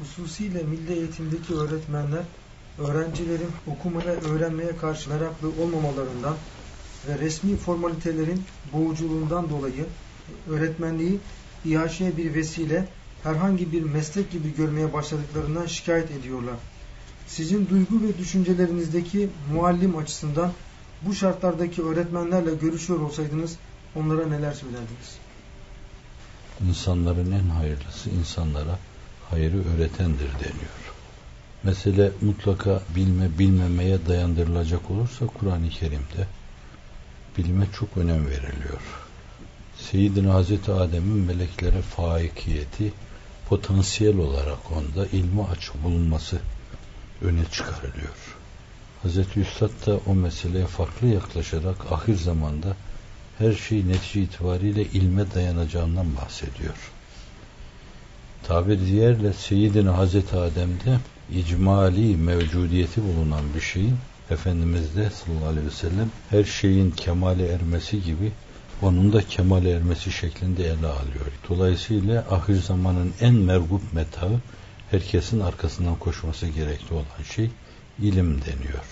hususiyle milli eğitimdeki öğretmenler öğrencilerin okumaya, öğrenmeye karşı meraklı olmamalarından ve resmi formalitelerin boğuculuğundan dolayı öğretmenliği İHŞ'ye bir vesile herhangi bir meslek gibi görmeye başladıklarından şikayet ediyorlar. Sizin duygu ve düşüncelerinizdeki muallim açısından bu şartlardaki öğretmenlerle görüşüyor olsaydınız onlara neler söylerdiniz? İnsanların en hayırlısı insanlara hayrı öğretendir deniyor. Mesele mutlaka bilme bilmemeye dayandırılacak olursa Kur'an-ı Kerim'de bilime çok önem veriliyor. Seyyidina Hazreti Adem'in meleklere faikiyeti potansiyel olarak onda ilmi açık bulunması öne çıkarılıyor. Hazreti Üstad da o meseleye farklı yaklaşarak ahir zamanda her şey netice itibariyle ilme dayanacağından bahsediyor. Tabir diğerle Seyyidina Hazreti Adem'de icmali mevcudiyeti bulunan bir şeyin Efendimiz de sallallahu aleyhi ve sellem her şeyin kemale ermesi gibi onun da kemale ermesi şeklinde ele alıyor. Dolayısıyla ahir zamanın en mergup metağı herkesin arkasından koşması gerekli olan şey ilim deniyor.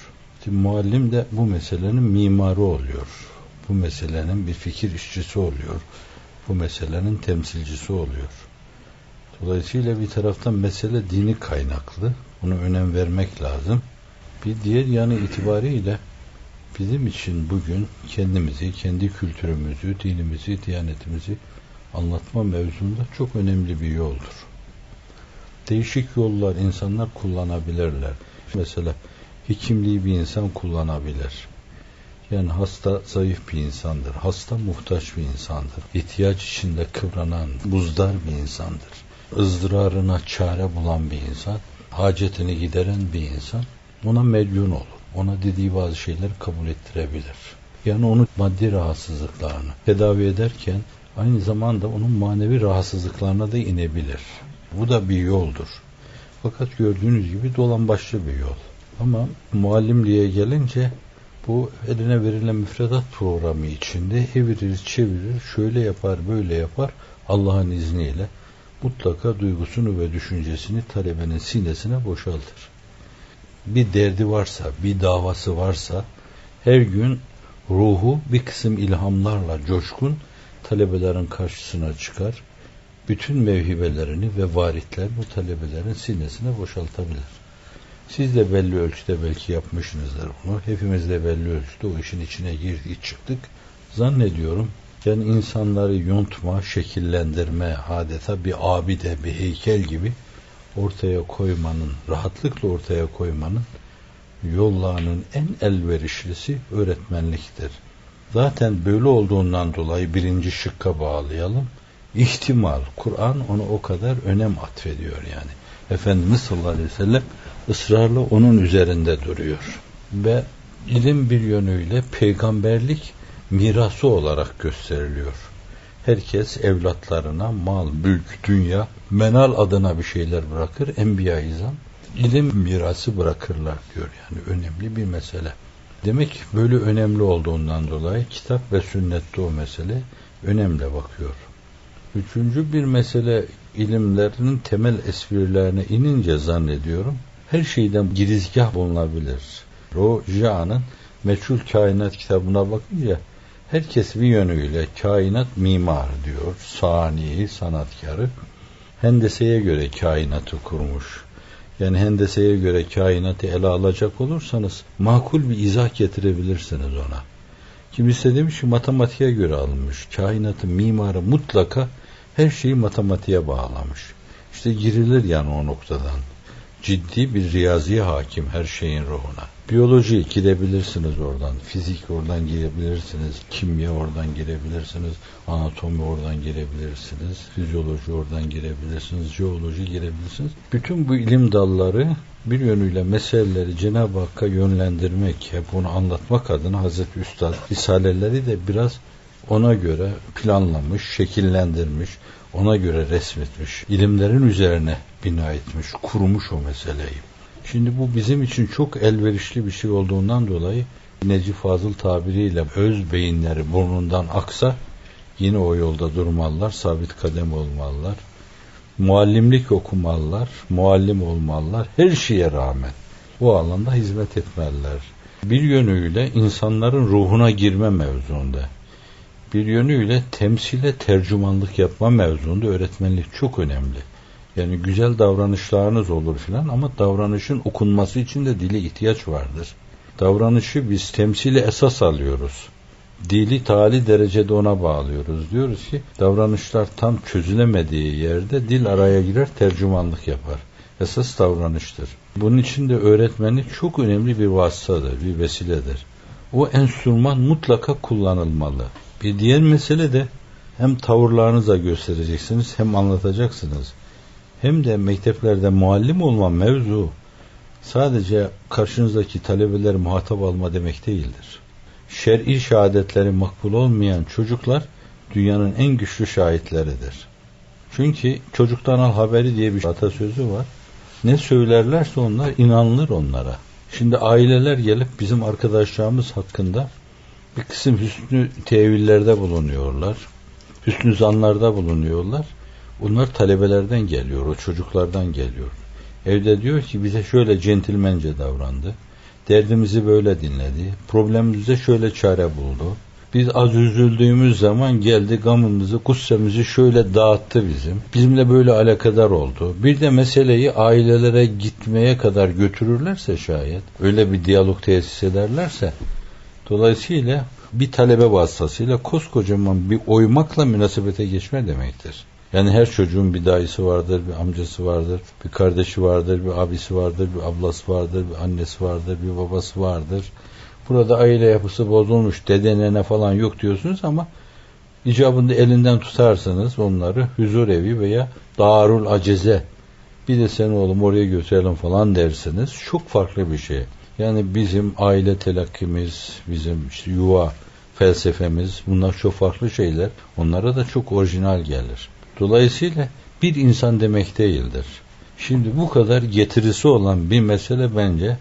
Şimdi muallim de bu meselenin mimarı oluyor. Bu meselenin bir fikir işçisi oluyor. Bu meselenin temsilcisi oluyor. Dolayısıyla bir taraftan mesele dini kaynaklı. Buna önem vermek lazım. Bir diğer yanı itibariyle bizim için bugün kendimizi, kendi kültürümüzü, dinimizi, diyanetimizi anlatma mevzunda çok önemli bir yoldur. Değişik yollar insanlar kullanabilirler. Mesela hekimliği bir insan kullanabilir. Yani hasta zayıf bir insandır. Hasta muhtaç bir insandır. İhtiyaç içinde kıvranan, buzdar bir insandır. Izdırarına çare bulan bir insan, hacetini gideren bir insan ona medyun olur. Ona dediği bazı şeyleri kabul ettirebilir. Yani onu maddi rahatsızlıklarını tedavi ederken aynı zamanda onun manevi rahatsızlıklarına da inebilir. Bu da bir yoldur. Fakat gördüğünüz gibi dolan başlı bir yol. Ama muallimliğe gelince bu eline verilen müfredat programı içinde evirir, çevirir, şöyle yapar, böyle yapar Allah'ın izniyle mutlaka duygusunu ve düşüncesini talebenin sinesine boşaltır. Bir derdi varsa, bir davası varsa her gün ruhu bir kısım ilhamlarla coşkun talebelerin karşısına çıkar. Bütün mevhibelerini ve varitler bu talebelerin sinesine boşaltabilir. Siz de belli ölçüde belki yapmışsınızdır bunu. Hepimiz de belli ölçüde o işin içine girdik çıktık. Zannediyorum yani insanları yontma, şekillendirme, adeta bir abide, bir heykel gibi ortaya koymanın, rahatlıkla ortaya koymanın yollarının en elverişlisi öğretmenliktir. Zaten böyle olduğundan dolayı birinci şıkka bağlayalım. İhtimal, Kur'an onu o kadar önem atfediyor yani. Efendimiz sallallahu aleyhi ve sellem ısrarla onun üzerinde duruyor. Ve ilim bir yönüyle peygamberlik mirası olarak gösteriliyor. Herkes evlatlarına mal, mülk, dünya, menal adına bir şeyler bırakır. Enbiya izam ilim mirası bırakırlar diyor. Yani önemli bir mesele. Demek böyle önemli olduğundan dolayı kitap ve sünnette o mesele önemli bakıyor. Üçüncü bir mesele ilimlerinin temel esprilerine inince zannediyorum her şeyden girizgah bulunabilir. O Ja'nın Meçhul Kainat kitabına bakınca herkes bir yönüyle kainat mimar diyor, sani, sanatkarı. Hendeseye göre kainatı kurmuş. Yani hendeseye göre kainatı ele alacak olursanız makul bir izah getirebilirsiniz ona. Kimisi demiş ki matematiğe göre alınmış. Kainatın mimarı mutlaka her şeyi matematiğe bağlamış. İşte girilir yani o noktadan ciddi bir riyaziye hakim her şeyin ruhuna. Biyoloji girebilirsiniz oradan, fizik oradan girebilirsiniz, kimya oradan girebilirsiniz, anatomi oradan girebilirsiniz, fizyoloji oradan girebilirsiniz, jeoloji girebilirsiniz. Bütün bu ilim dalları bir yönüyle meseleleri Cenab-ı Hakk'a yönlendirmek, hep onu anlatmak adına Hazreti Üstad Risaleleri de biraz ona göre planlamış, şekillendirmiş, ona göre resmetmiş, ilimlerin üzerine bina etmiş, kurmuş o meseleyi. Şimdi bu bizim için çok elverişli bir şey olduğundan dolayı Necip Fazıl tabiriyle öz beyinleri burnundan aksa yine o yolda durmalılar, sabit kadem olmalılar. muallimlik okumalılar, muallim olmalılar her şeye rağmen. Bu alanda hizmet etmeliler. Bir yönüyle insanların ruhuna girme mevzuunda. Bir yönüyle temsile tercümanlık yapma mevzuunda öğretmenlik çok önemli. Yani güzel davranışlarınız olur filan ama davranışın okunması için de dile ihtiyaç vardır. Davranışı biz temsili esas alıyoruz. Dili tali derecede ona bağlıyoruz. Diyoruz ki davranışlar tam çözülemediği yerde dil araya girer tercümanlık yapar. Esas davranıştır. Bunun için de öğretmenlik çok önemli bir vasıtadır, bir vesiledir. O enstrüman mutlaka kullanılmalı. Bir diğer mesele de hem tavırlarınıza göstereceksiniz hem anlatacaksınız. Hem de mekteplerde muallim olma mevzu sadece karşınızdaki talebeleri muhatap alma demek değildir. Şer'i şehadetleri makbul olmayan çocuklar dünyanın en güçlü şahitleridir. Çünkü çocuktan al haberi diye bir atasözü var. Ne söylerlerse onlar inanılır onlara. Şimdi aileler gelip bizim arkadaşlarımız hakkında bir kısım hüsnü tevillerde bulunuyorlar. Hüsnü zanlarda bulunuyorlar. Bunlar talebelerden geliyor, o çocuklardan geliyor. Evde diyor ki bize şöyle centilmence davrandı. Derdimizi böyle dinledi. Problemimize şöyle çare buldu. Biz az üzüldüğümüz zaman geldi gamımızı, kussemizi şöyle dağıttı bizim. Bizimle böyle alakadar oldu. Bir de meseleyi ailelere gitmeye kadar götürürlerse şayet, öyle bir diyalog tesis ederlerse, dolayısıyla bir talebe vasıtasıyla koskocaman bir oymakla münasebete geçme demektir. Yani her çocuğun bir dayısı vardır, bir amcası vardır, bir kardeşi vardır, bir abisi vardır, bir ablası vardır, bir annesi vardır, bir babası vardır. Burada aile yapısı bozulmuş, dede nene falan yok diyorsunuz ama icabında elinden tutarsınız onları huzur evi veya darul aceze bir de sen oğlum oraya götürelim falan dersiniz. Çok farklı bir şey. Yani bizim aile telakkimiz, bizim işte yuva felsefemiz bunlar çok farklı şeyler. Onlara da çok orijinal gelir. Dolayısıyla bir insan demek değildir. Şimdi bu kadar getirisi olan bir mesele bence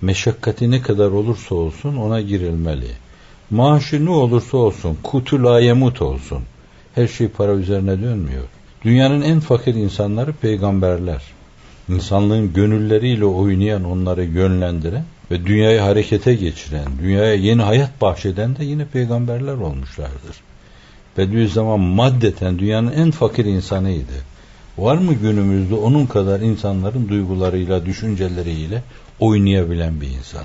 meşakkati ne kadar olursa olsun ona girilmeli. Maaşı ne olursa olsun, kutu layemut olsun. Her şey para üzerine dönmüyor. Dünyanın en fakir insanları peygamberler. İnsanlığın gönülleriyle oynayan, onları yönlendiren ve dünyayı harekete geçiren, dünyaya yeni hayat bahşeden de yine peygamberler olmuşlardır. Bediüzzaman maddeten dünyanın en fakir insanıydı. Var mı günümüzde onun kadar insanların duygularıyla, düşünceleriyle oynayabilen bir insan?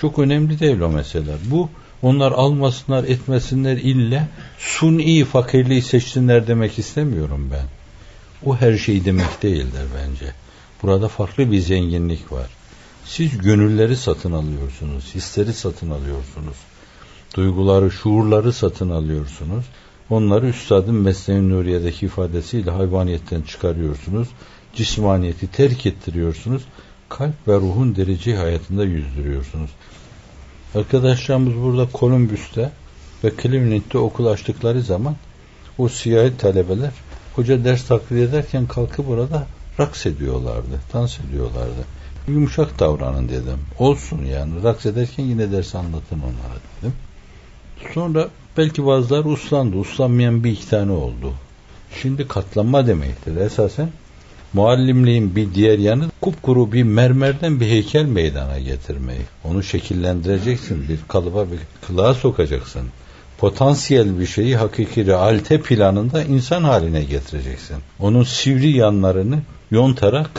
Çok önemli değil o meseleler. Bu onlar almasınlar, etmesinler ille suni fakirliği seçsinler demek istemiyorum ben. O her şey demek değildir bence. Burada farklı bir zenginlik var. Siz gönülleri satın alıyorsunuz, hisleri satın alıyorsunuz. Duyguları, şuurları satın alıyorsunuz. Onları üstadın Mesnevi Nuriye'deki ifadesiyle hayvaniyetten çıkarıyorsunuz. Cismaniyeti terk ettiriyorsunuz. Kalp ve ruhun derece hayatında yüzdürüyorsunuz. Arkadaşlarımız burada Columbus'ta ve Cleveland'de okul açtıkları zaman o siyahi talebeler hoca ders taklit ederken kalkıp burada raks ediyorlardı, dans ediyorlardı. Yumuşak davranın dedim. Olsun yani. Raks ederken yine ders anlatın onlara dedim. Sonra belki bazıları uslandı. Uslanmayan bir iki tane oldu. Şimdi katlanma demektir. Esasen muallimliğin bir diğer yanı kupkuru bir mermerden bir heykel meydana getirmeyi. Onu şekillendireceksin. Bir kalıba bir kılığa sokacaksın. Potansiyel bir şeyi hakiki realite planında insan haline getireceksin. Onun sivri yanlarını yontarak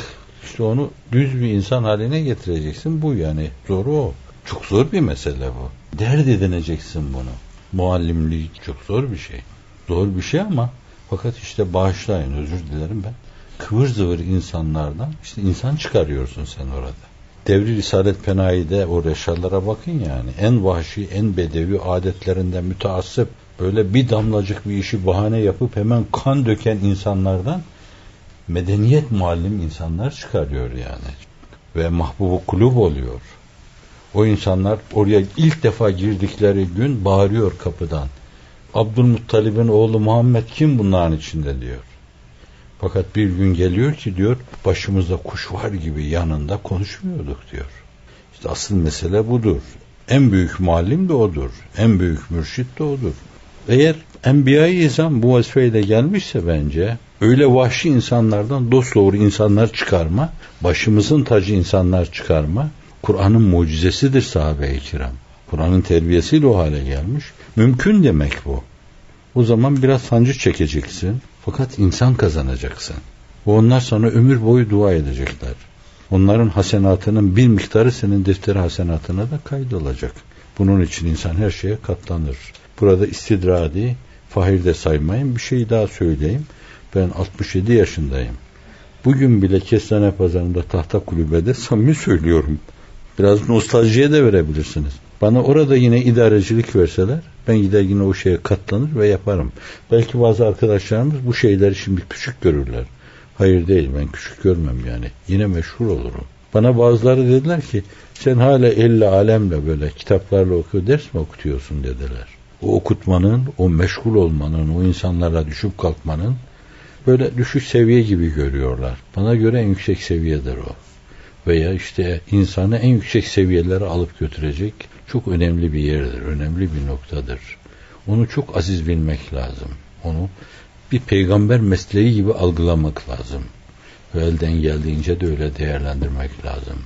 işte onu düz bir insan haline getireceksin. Bu yani zoru o. Çok zor bir mesele bu. Dert edineceksin bunu. Muallimlik çok zor bir şey. Zor bir şey ama fakat işte bağışlayın özür dilerim ben. Kıvır zıvır insanlardan işte insan çıkarıyorsun sen orada. Devri Risalet Penayi'de o reşallara bakın yani. En vahşi, en bedevi adetlerinden müteassıp böyle bir damlacık bir işi bahane yapıp hemen kan döken insanlardan medeniyet muallim insanlar çıkarıyor yani. Ve mahbubu kulüp oluyor. O insanlar oraya ilk defa girdikleri gün bağırıyor kapıdan. Abdülmuttalib'in oğlu Muhammed kim bunların içinde diyor. Fakat bir gün geliyor ki diyor başımızda kuş var gibi yanında konuşmuyorduk diyor. İşte asıl mesele budur. En büyük muallim de odur. En büyük mürşit de odur. Eğer Enbiya-i İzam bu vazifeyle gelmişse bence öyle vahşi insanlardan dost doğru insanlar çıkarma, başımızın tacı insanlar çıkarma, Kur'an'ın mucizesidir sahabe-i kiram. Kur'an'ın terbiyesiyle o hale gelmiş. Mümkün demek bu. O zaman biraz sancı çekeceksin. Fakat insan kazanacaksın. Ve onlar sana ömür boyu dua edecekler. Onların hasenatının bir miktarı senin defteri hasenatına da kaydolacak. Bunun için insan her şeye katlanır. Burada istidradi, fahir de saymayın. Bir şey daha söyleyeyim. Ben 67 yaşındayım. Bugün bile Kestane Pazarı'nda tahta kulübede samimi söylüyorum. Biraz nostaljiye de verebilirsiniz. Bana orada yine idarecilik verseler ben gider yine o şeye katlanır ve yaparım. Belki bazı arkadaşlarımız bu şeyleri şimdi küçük görürler. Hayır değil ben küçük görmem yani. Yine meşhur olurum. Bana bazıları dediler ki sen hala elle alemle böyle kitaplarla okuyor ders mi okutuyorsun dediler. O okutmanın, o meşgul olmanın, o insanlara düşüp kalkmanın böyle düşük seviye gibi görüyorlar. Bana göre en yüksek seviyedir o. Veya işte insanı en yüksek seviyelere alıp götürecek çok önemli bir yerdir, önemli bir noktadır. Onu çok aziz bilmek lazım. Onu bir peygamber mesleği gibi algılamak lazım. Ve elden geldiğince de öyle değerlendirmek lazım.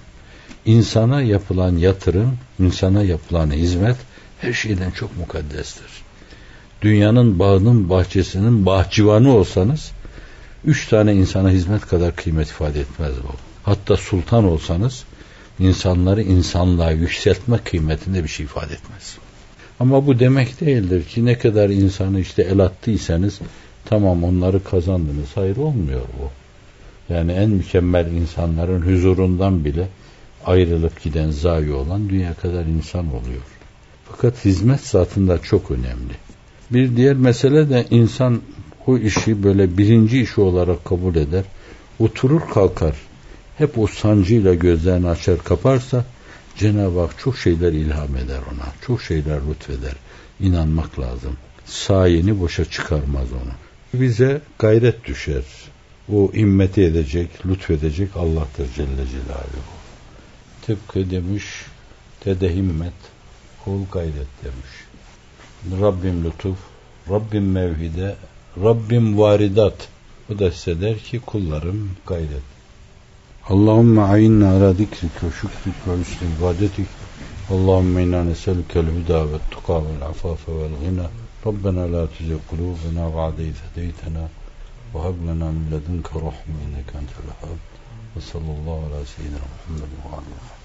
İnsana yapılan yatırım, insana yapılan hizmet her şeyden çok mukaddestir. Dünyanın bağının, bahçesinin bahçıvanı olsanız, üç tane insana hizmet kadar kıymet ifade etmez bu. Hatta sultan olsanız, insanları insanlığa yükseltme kıymetinde bir şey ifade etmez. Ama bu demek değildir ki ne kadar insanı işte el attıysanız tamam onları kazandınız. Hayır olmuyor bu. Yani en mükemmel insanların huzurundan bile ayrılıp giden zayi olan dünya kadar insan oluyor. Fakat hizmet zatında çok önemli. Bir diğer mesele de insan o işi böyle birinci işi olarak kabul eder. Oturur kalkar. Hep o sancıyla gözlerini açar kaparsa Cenab-ı Hak çok şeyler ilham eder ona. Çok şeyler lütfeder. İnanmak lazım. Sayeni boşa çıkarmaz onu. Bize gayret düşer. O immeti edecek, lütfedecek Allah'tır Celle Celaluhu. Tıpkı demiş, dede himmet, kul gayret demiş. Rabbim lütuf, Rabbim mevhide, Rabbim varidat. Bu da size der ki kullarım gayret. اللهم عيننا على ذكرك وشكرك وحسن عبادتك اللهم إنا نسألك الهدى والتقى والعفاف والغنى ربنا لا تزغ قلوبنا بعد إذ هديتنا وهب لنا من لدنك رحمة إنك أنت الوهاب وصلى الله على سيدنا محمد وعلى آله